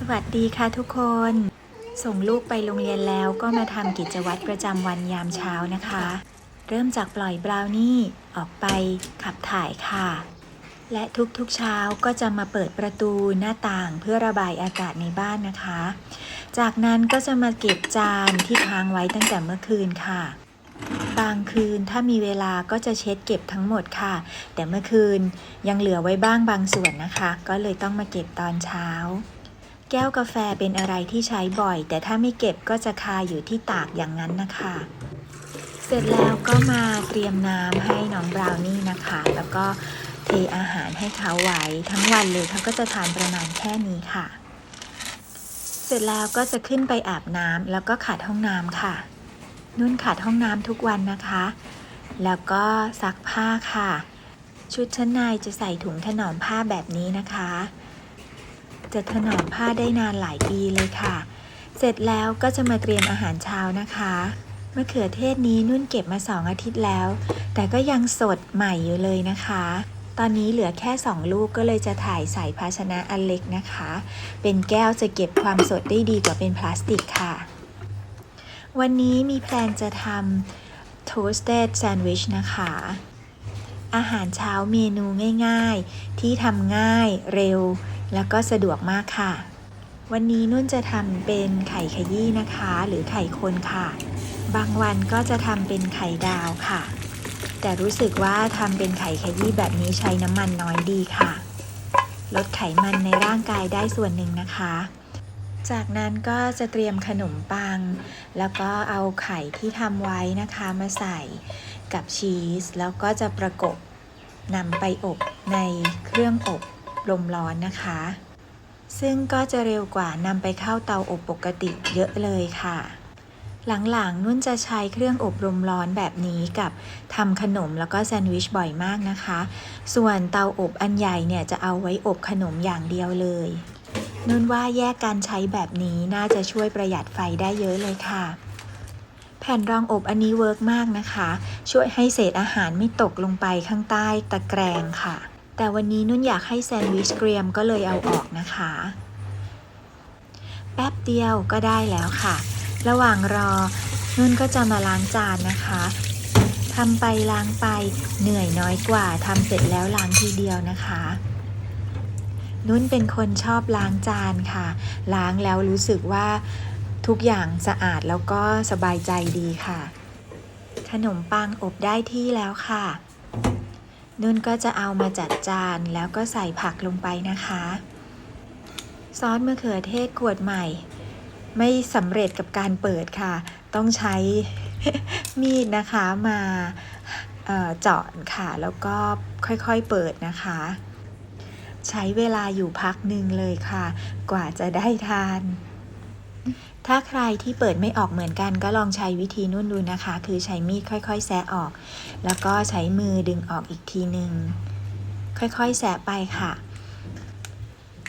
สวัสดีค่ะทุกคน ส่งลูกไปโรงเรียนแล้วก็มาทำกิจวัตรประจำวันยามเช้านะคะ เริ่มจากปล่อยบราวนี่ออกไปขับถ่ายค่ะ และทุกๆเช้าก็จะมาเปิดประตูหน้าต่างเพื่อระบายอากาศในบ้านนะคะ จากนั้นก็จะมาเก็บจานที่ค้างไว้ตั้งแต่เมื่อคืนค่ะบางคืนถ้ามีเวลาก็จะเช็ดเก็บทั้งหมดค่ะ แต่เมื่อคืนยังเหลือไว้บ้างบางส่วนนะคะ ก็เลยต้องมาเก็บตอนเช้า แก้วกาแฟเป็นอะไรที่ใช้บ่อย แต่ถ้าไม่เก็บก็จะคาอยู่ที่ตากอย่างนั้นนะคะ เสร็จแล้วก็มาเตรียมน้ำให้น้องบราวนี่นะคะ แล้วก็เทอาหารให้เขาไว้ทั้งวันเลยเขาก็จะทานประมาณแค่นี้ค่ะ เสร็จแล้วก็จะขึ้นไปอาบน้ำแล้วก็ขัดห้องน้ำค่ะ นุ่นขัดห้องน้ำทุกวันนะคะ แล้วก็ซักผ้าค่ะ ชุดชั้นในจะใส่ถุงถนอมผ้าแบบนี้นะคะ จะถนอมผ้าได้นานหลายปีเลยค่ะ เสร็จแล้วก็จะมาเตรียมอาหารเช้านะคะมะเขือเทศนี้นุ่นเก็บมาสองอาทิตย์แล้ว แต่ก็ยังสดใหม่อยู่เลยนะคะ ตอนนี้เหลือแค่2ลูกก็เลยจะถ่ายใส่ภาชนะอันเล็กนะคะ เป็นแก้วจะเก็บความสดได้ดีกว่าเป็นพลาสติกค่ะ วันนี้มีแพลนจะทำ toasted sandwich นะคะ อาหารเช้าเมนูง่ายๆ ที่ทำง่ายเร็ว แล้วก็สะดวกมากค่ะ วันนี้นุ่นจะทำเป็นไข่ขยี้นะคะ หรือไข่คนค่ะ บางวันก็จะทำเป็นไข่ดาวค่ะ แต่รู้สึกว่าทำเป็นไข่ขยี้แบบนี้ใช้น้ำมันน้อยดีค่ะ ลดไขมันในร่างกายได้ส่วนหนึ่งนะคะ จากนั้นก็จะเตรียมขนมปัง แล้วก็เอาไข่ที่ทำไว้นะคะมาใส่กับชีส แล้วก็จะประกบนำไปอบในเครื่องอบ ลมร้อนนะคะ ซึ่งก็จะเร็วกว่านำไปเข้าเตาอบปกติเยอะเลยค่ะ หลังๆนุ่นจะใช้เครื่องอบลมร้อนแบบนี้กับทำขนมแล้วก็แซนด์วิชบ่อยมากนะคะ ส่วนเตาอบอันใหญ่เนี่ยจะเอาไว้อบขนมอย่างเดียวเลยนุ่นว่าแยกการใช้แบบนี้น่าจะช่วยประหยัดไฟได้เยอะเลยค่ะ แผ่นรองอบอันนี้เวิร์กมากนะคะ ช่วยให้เศษอาหารไม่ตกลงไปข้างใต้ตะแกรงค่ะ แต่วันนี้นุ่นอยากให้แซนด์วิชเกรียมก็เลยเอาออกนะคะ แป๊บเดียวก็ได้แล้วค่ะ ระหว่างรอนุ่นก็จะมาล้างจานนะคะทำไปล้างไปเหนื่อยน้อยกว่าทำเสร็จแล้วล้างทีเดียวนะคะ นุ่นเป็นคนชอบล้างจานค่ะ ล้างแล้วรู้สึกว่าทุกอย่างสะอาดแล้วก็สบายใจดีค่ะ ขนมปังอบได้ที่แล้วค่ะ นุ่นก็จะเอามาจัดจานแล้วก็ใส่ผักลงไปนะคะ ซอสมะเขือเทศขวดใหม่ ไม่สำเร็จกับการเปิดค่ะ ต้องใช้มีดนะคะมาเจาะค่ะ แล้วก็ค่อยๆเปิดนะคะ ใช้เวลาอยู่พักหนึ่งเลยค่ะ กว่าจะได้ทาน ถ้าใครที่เปิดไม่ออกเหมือนกันก็ลองใช้วิธีนุ่นดูนะคะ คือใช้มีดค่อย ๆ แซะออก แล้วก็ใช้มือดึงออกอีกทีหนึ่งค่อยๆ แซะไปค่ะ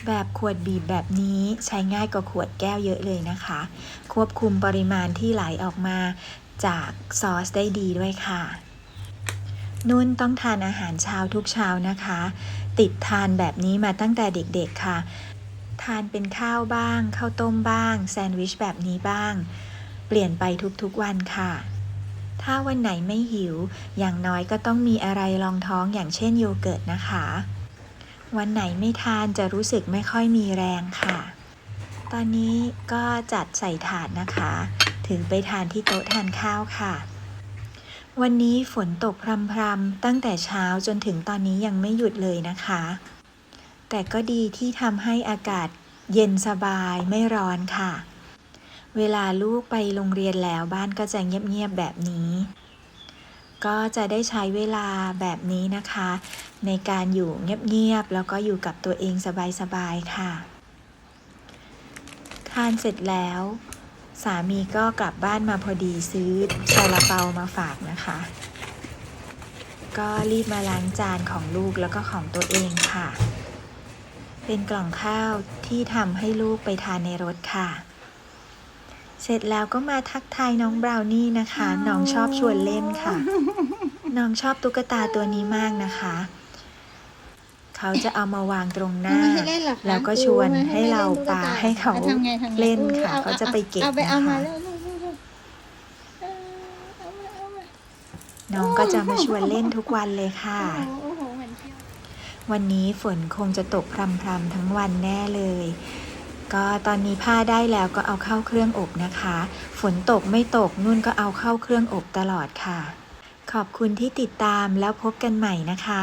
แบบขวดบีบแบบนี้ใช้ง่ายกว่าขวดแก้วเยอะเลยนะคะ ควบคุมปริมาณที่ไหลออกมาจากซอสได้ดีด้วยค่ะ นุ่นต้องทานอาหารเช้าทุกเช้านะคะ ติดทานแบบนี้มาตั้งแต่เด็กๆค่ะ ทานเป็นข้าวบ้างข้าวต้มบ้าง แซนด์วิชแบบนี้บ้าง เปลี่ยนไปทุกๆวันค่ะ ถ้าวันไหนไม่หิว อย่างน้อยก็ต้องมีอะไรรองท้องอย่างเช่นโยเกิร์ตนะคะ วันไหนไม่ทานจะรู้สึกไม่ค่อยมีแรงค่ะ ตอนนี้ก็จัดใส่ถาดนะคะ ถึงไปทานที่โต๊ะทานข้าวค่ะวันนี้ฝนตกพรำๆตั้งแต่เช้าจนถึงตอนนี้ยังไม่หยุดเลยนะคะ แต่ก็ดีที่ทำให้อากาศเย็นสบายไม่ร้อนค่ะ เวลาลูกไปโรงเรียนแล้วบ้านก็จะเงียบๆแบบนี้ ก็จะได้ใช้เวลาแบบนี้นะคะ ในการอยู่เงียบๆแล้วก็อยู่กับตัวเองสบายๆค่ะ ทานเสร็จแล้ว สามีก็กลับบ้านมาพอดีซื้อซาลาเปามาฝากนะคะ ก็รีบมาล้างจานของลูกแล้วก็ของตัวเองค่ะ เป็นกล่องข้าวที่ทำให้ลูกไปทานในรถค่ะ เสร็จแล้วก็มาทักทายน้องบราวนี่นะคะ น้องชอบชวนเล่นค่ะ น้องชอบตุ๊กตาตัวนี้มากนะคะ เขาจะเอามาวางตรงหน้าไม่ให้เล่นเหรอคะแล้วก็ชวนไม่ให้เราตุ๊กปาตให้เขาทำไงทำไงเล่นอุ๊ยค่ะอเขาจะไปเก็บเอาไปเอานะคะมาเร็วเร็วเร็วเร็วเออเอามาเอามาน้องก็จะมาชวนเล่นทุกวันเลยค่ะ วันนี้ฝนคงจะตกพรำๆทั้งวันแน่เลย ก็ตอนนี้ผ้าได้แล้วก็เอาเข้าเครื่องอบนะคะ ฝนตกไม่ตกนุ่นก็เอาเข้าเครื่องอบตลอดค่ะ ขอบคุณที่ติดตามแล้วพบกันใหม่นะคะ